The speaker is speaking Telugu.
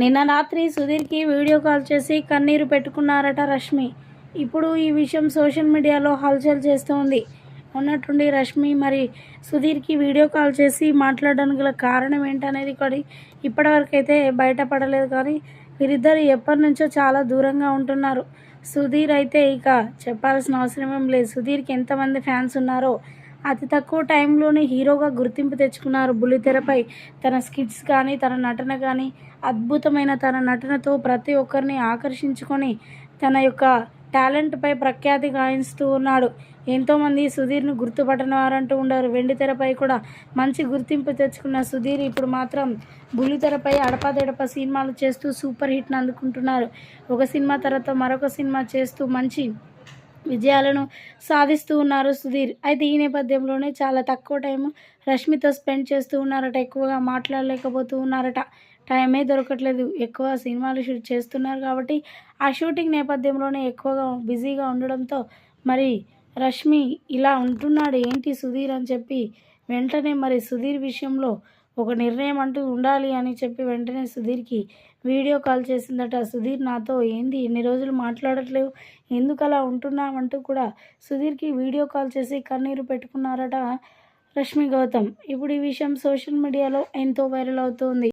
నిన్న రాత్రి సుధీర్కి వీడియో కాల్ చేసి కన్నీరు పెట్టుకున్నారట రష్మి. ఇప్పుడు ఈ విషయం సోషల్ మీడియాలో హల్చల్ చేస్తోంది ఉన్నట్టుండి రష్మి మరి సుధీర్కి వీడియో కాల్ చేసి మాట్లాడడానికి గల కారణం ఏంటనేది కూడా ఇప్పటివరకు అయితే బయటపడలేదు కానీ వీరిద్దరు ఎప్పటి నుంచో చాలా దూరంగా ఉంటున్నారు. సుధీర్ అయితే ఇక చెప్పాల్సిన అవసరం ఏం లేదు. సుధీర్కి ఎంతమంది ఫ్యాన్స్ ఉన్నారో అతి తక్కువ టైంలోనే హీరోగా గుర్తింపు తెచ్చుకున్నారు బుల్లితెరపై. తన స్కిట్స్ కానీ తన నటన కానీ అద్భుతమైన తన నటనతో ప్రతి ఒక్కరిని ఆకర్షించుకొని తన యొక్క టాలెంట్పై ప్రఖ్యాతి గాయిస్తూ ఉన్నాడు. ఎంతోమంది సుధీర్ను గుర్తుపట్టని వారంటూ ఉండరు. వెండి తెరపై కూడా మంచి గుర్తింపు తెచ్చుకున్న సుధీర్ ఇప్పుడు మాత్రం బుల్లితెరపై అడపాదడప సినిమాలు చేస్తూ సూపర్ హిట్ను అందుకుంటున్నారు. ఒక సినిమా తర్వాత మరొక సినిమా చేస్తూ మంచి విజయాలను సాధిస్తూ ఉన్నారు సుధీర్. అయితే ఈ నేపథ్యంలోనే చాలా తక్కువ టైం రష్మితో స్పెండ్ చేస్తూ ఉన్నారట ఎక్కువగా మాట్లాడలేకపోతూ ఉన్నారట. టైమే దొరకట్లేదు. ఎక్కువ సినిమాలు షూట్ చేస్తున్నారు కాబట్టి ఆ షూటింగ్ నేపథ్యంలోనే ఎక్కువగా బిజీగా ఉండడంతో మరి రష్మి ఇలా ఉంటున్నాడు ఏంటి సుధీర్ అని చెప్పి వెంటనే మరి సుధీర్ విషయంలో ఒక నిర్ణయం అంటూ ఉండాలి అని చెప్పి వెంటనే సుధీర్కి వీడియో కాల్ చేసిందట. సుధీర్ నాతో ఏంది ఎన్ని రోజులు మాట్లాడట్లేవు? ఎందుకు అలా ఉంటున్నామంటూ కూడా సుధీర్కి వీడియో కాల్ చేసి కన్నీరు పెట్టుకున్నారట రష్మి గౌతమ్. ఇప్పుడు ఈ విషయం సోషల్ మీడియాలో ఎంతో వైరల్ అవుతోంది.